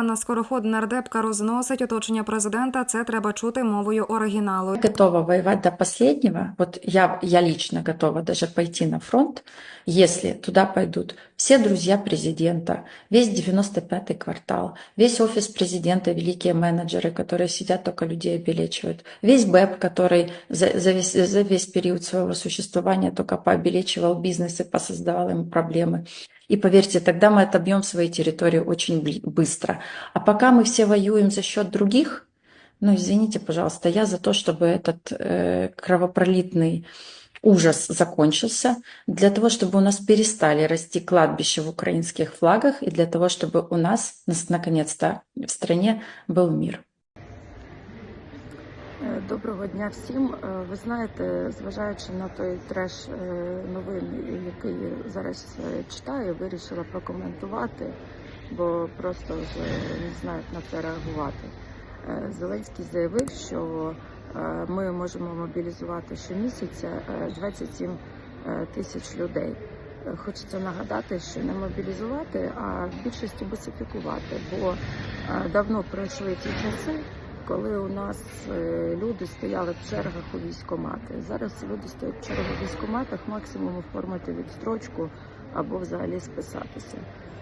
Анна Скороход, нардепка, розносить оточення президента. Це треба чути мовою оригіналу. Готова воювати до останнього. От я я лично готова даже пойти на фронт, якщо туди пойдуть всі друзі президента, весь 95-й квартал, весь офіс президента, великі менеджери, які сидять, тільки людей обілечують, весь БЕП, який за, за, весь, за весь період свого существування тільки пообілечував бізнес і посоздавав їм проблеми. И поверьте, тогда мы отобьем свои территории очень быстро. А пока мы все воюем за счет других, ну, извините, пожалуйста, я за то, чтобы этот э, кровопролитный ужас закончился, для того, чтобы у нас перестали расти кладбища в украинских флагах, и для того, чтобы у нас, наконец-то, в стране был мир. Доброго дня всім. Е, Ви знаєте, зважаючи на той треш е, новин, який зараз е, читаю, вирішила прокоментувати, бо просто вже не знаю, як на це реагувати. Зеленський заявив, що ми можемо мобілізувати щомісяця е, 27 е, тисяч людей. Хочеться нагадати, що не мобілізувати, а в більшості бо давно пройшли ті часи, коли у нас е, люди стояли в чергах у військкомати. Зараз люди стоять в чергах у військкоматах, максимум оформити відстрочку або взагалі списатися.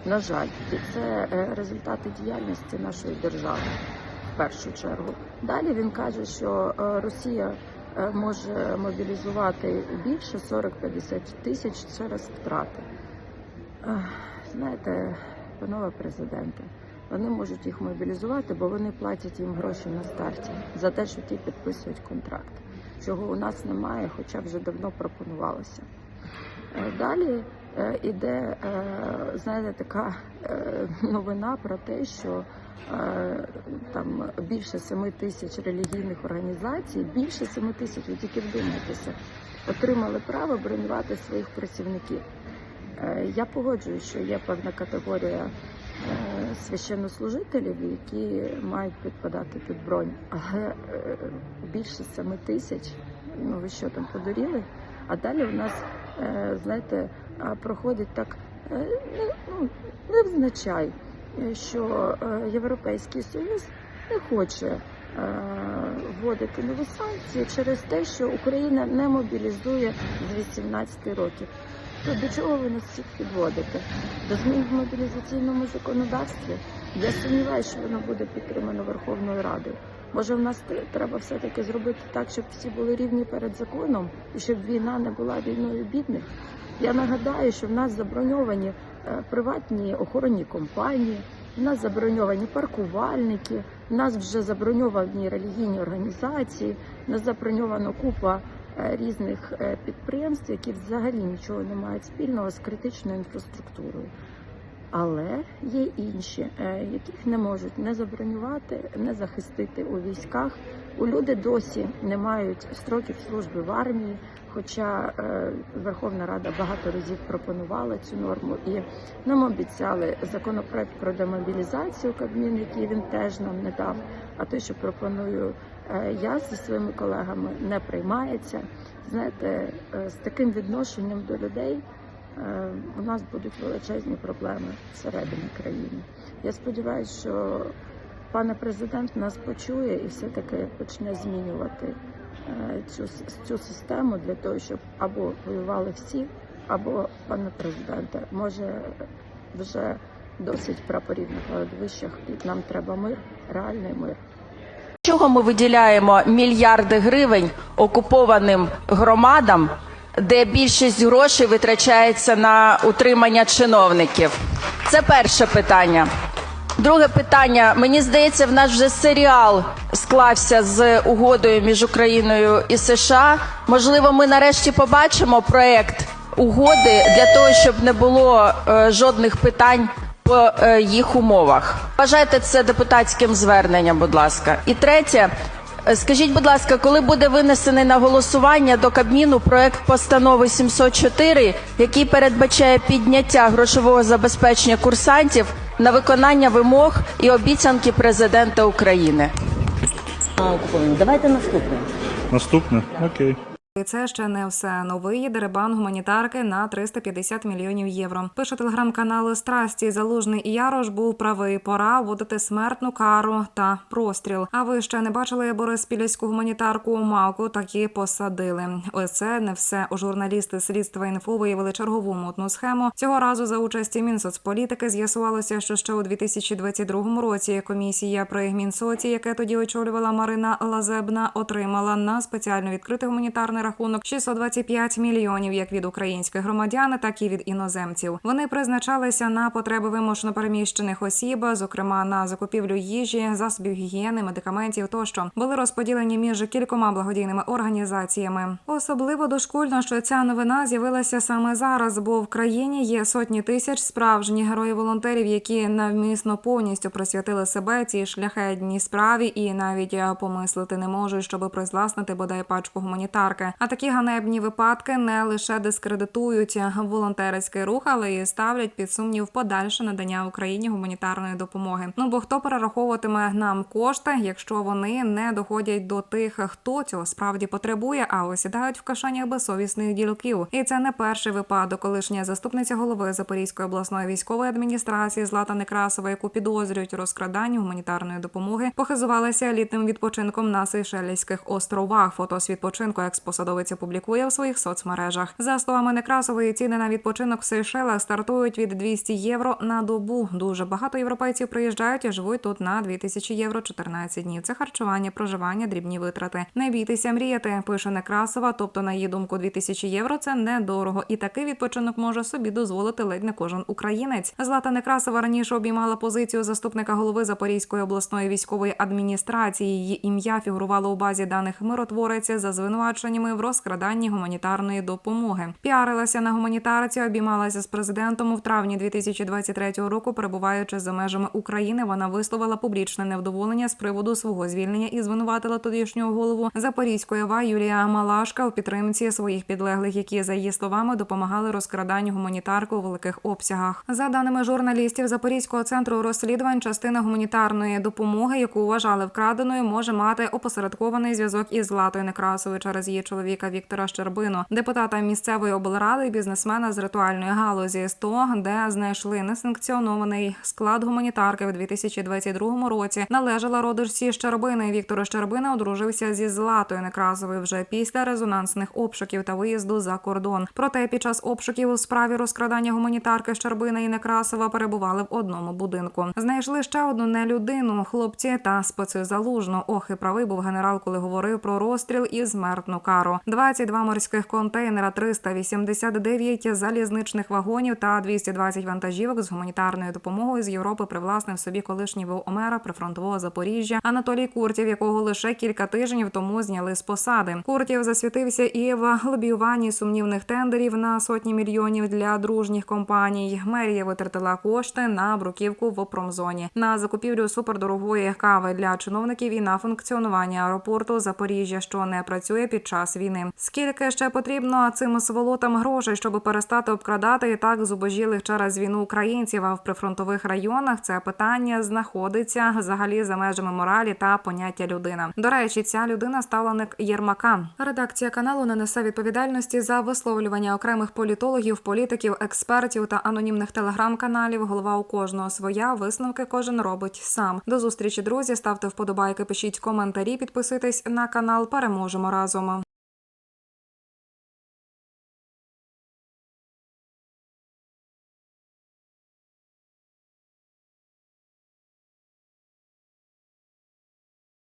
На жаль, це е, результати діяльності нашої держави в першу чергу. Далі він каже, що е, Росія може мобілізувати більше 40-50 тисяч через втрати. Знаєте, панове президенте, вони можуть їх мобілізувати, бо вони платять їм гроші на старті за те, що ті підписують контракт, чого у нас немає, хоча вже давно пропонувалося. Е, Далі е, іде, е, знаєте, така е, новина про те, що е, там більше 7 тисяч релігійних організацій, більше 7 тисяч, ви тільки вдумайтеся, отримали право бронювати своїх працівників. Е, Я погоджуюсь, що є певна категорія е, священнослужителів, які мають підпадати під бронь, але більше 7 тисяч, ну ви що там подуріли? А далі у нас, е, знаєте, проходить так е, ну, невзначай, е, що Європейський Союз не хоче вводити нові санкції через те, що Україна не мобілізує з 18 років. То до чого ви нас всіх підводите? До змін в мобілізаційному законодавстві? Я сумніваюся, що воно буде підтримано Верховною Радою. Може, в нас треба все-таки зробити так, щоб всі були рівні перед законом і щоб війна не була війною бідних. Я нагадаю, що в нас заброньовані е, приватні охоронні компанії, в нас заброньовані паркувальники, в нас вже заброньовані релігійні організації, в нас заброньовано купа різних е, підприємств, які взагалі нічого не мають спільного з критичною інфраструктурою. Але є інші, е, яких не можуть не забронювати, не захистити у військах. У люди досі не мають строків служби в армії. Хоча е, Верховна Рада багато разів пропонувала цю норму, і нам обіцяли законопроект про демобілізацію Кабмін, який він теж нам не дав. А той, що пропоную е, я зі своїми колегами, не приймається. Знаєте, е, з таким відношенням до людей е, у нас будуть величезні проблеми всередині країни. Я сподіваюся, що пане президент нас почує і все-таки почне змінювати е, цю, цю систему для того, щоб або воювали всі, або, пане президенте, може вже досить прапорів на кладовищах, і нам треба мир, реальний мир. Чого ми виділяємо мільярди гривень окупованим громадам, де більшість грошей витрачається на утримання чиновників? Це перше питання. Друге питання. Мені здається, в нас вже серіал склався з угодою між Україною і США. Можливо, ми нарешті побачимо проект угоди для того, щоб не було е, жодних питань по е, їх умовах. Вважайте це депутатським зверненням, будь ласка. І третє. е, Скажіть, будь ласка, коли буде винесений на голосування до Кабміну проект постанови 704, який передбачає підняття грошового забезпечення курсантів на виконання вимог і обіцянки президента України? Давайте наступне. Наступне? Окей. І це ще не все. Новий деребан гуманітарки на 350 мільйонів євро. Пише телеграм-канал Страсті. Залужний і Ярош був правий. Пора вводити смертну кару та простріл. А ви ще не бачили Бориспільську гуманітарку Мавку? Такі посадили. Ось це не все. У журналісти слідства інфо виявили чергову мутну схему. Цього разу за участі Мінсоцполітики з'ясувалося, що ще у 2022 році комісія при Мінсоці, яке тоді очолювала Марина Лазебна, отримала на спеціально відкритий гуманітарний рахунок 625 мільйонів як від українських громадян, так і від іноземців. Вони призначалися на потреби вимушено переміщених осіб, зокрема на закупівлю їжі, засобів гігієни, медикаментів тощо були розподілені між кількома благодійними організаціями. Особливо дошкульно, що ця новина з'явилася саме зараз, бо в країні є сотні тисяч справжніх героїв-волонтерів, які навмисно повністю присвятили себе цій шляхетній справі і навіть е, помислити не можуть, щоб призласнити бодай пачку гуманітарки. А такі ганебні випадки не лише дискредитують волонтерський рух, але й ставлять під сумнів подальше надання Україні гуманітарної допомоги. Ну бо хто перераховуватиме нам кошти, якщо вони не доходять до тих, хто цього справді потребує, а осідають в кишенях безсовісних ділків. І це не перший випадок. Колишня заступниця голови Запорізької обласної військової адміністрації Злата Некрасова, яку підозрюють у розкраданні гуманітарної допомоги, похизувалася літним відпочинком на Сейшельських островах. Фото з відпочинку експосадовиця публікує в своїх соцмережах. За словами Некрасової, ціни на відпочинок в Сейшелах стартують від 200 євро на добу. Дуже багато європейців приїжджають і живуть тут на 2000 євро 14 днів. Це харчування, проживання, дрібні витрати. Не бійтеся мріяти, пише Некрасова. Тобто, на її думку, 2000 євро це недорого, і такий відпочинок може собі дозволити ледь не кожен українець. Злата Некрасова раніше обіймала позицію заступника голови Запорізької обласної військової адміністрації. Її ім'я фігурувало у базі даних миротворець за звинуваченнями в розкраданні гуманітарної допомоги. Піарилася на гуманітарці, обіймалася з президентом у травні 2023 року. Перебуваючи за межами України, вона висловила публічне невдоволення з приводу свого звільнення і звинуватила тодішнього голову Запорізької ОВА Юрія Малашка у підтримці своїх підлеглих, які за її словами допомагали розкраданню гуманітарки у великих обсягах. За даними журналістів Запорізького центру розслідувань, частина гуманітарної допомоги, яку вважали вкраденою, може мати опосередкований зв'язок із Златою Некрасовою через її чоловіка Віктора Щербину, депутата місцевої облради, бізнесмена з ритуальної галузі СТО, де знайшли несанкціонований склад гуманітарки в 2022 році. Належала родичці Щербини. Віктор Щербина одружився зі Златою Некрасовою вже після резонансних обшуків та виїзду за кордон. Проте під час обшуків у справі розкрадання гуманітарки Щербина і Некрасова перебували в одному будинку. Знайшли ще одну нелюдину, хлопці та специ залужно. Ох, і правий був генерал, коли говорив про розстріл і смертну кару. 22 морських контейнера, 389 залізничних вагонів та 220 вантажівок з гуманітарною допомогою з Європи привласнив собі колишній омера прифронтового Запоріжжя Анатолій Куртів, якого лише кілька тижнів тому зняли з посади. Куртів засвітився і в лобіюванні сумнівних тендерів на сотні мільйонів для дружніх компаній. Мерія витратила кошти на бруківку в промзоні, на закупівлю супердорогої кави для чиновників і на функціонування аеропорту Запоріжжя, що не працює під час війни. Скільки ще потрібно цим сволотам грошей, щоб перестати обкрадати і так зубожілих через війну українців? А в прифронтових районах це питання знаходиться взагалі за межами моралі та поняття людина. До речі, ця людина ставленик Єрмака. Редакція каналу не несе відповідальності за висловлювання окремих політологів, політиків, експертів та анонімних телеграм-каналів. Голова у кожного своя висновки кожен робить сам. До зустрічі, друзі. Ставте вподобайки, пишіть коментарі, підписуйтесь на канал. Переможемо разом.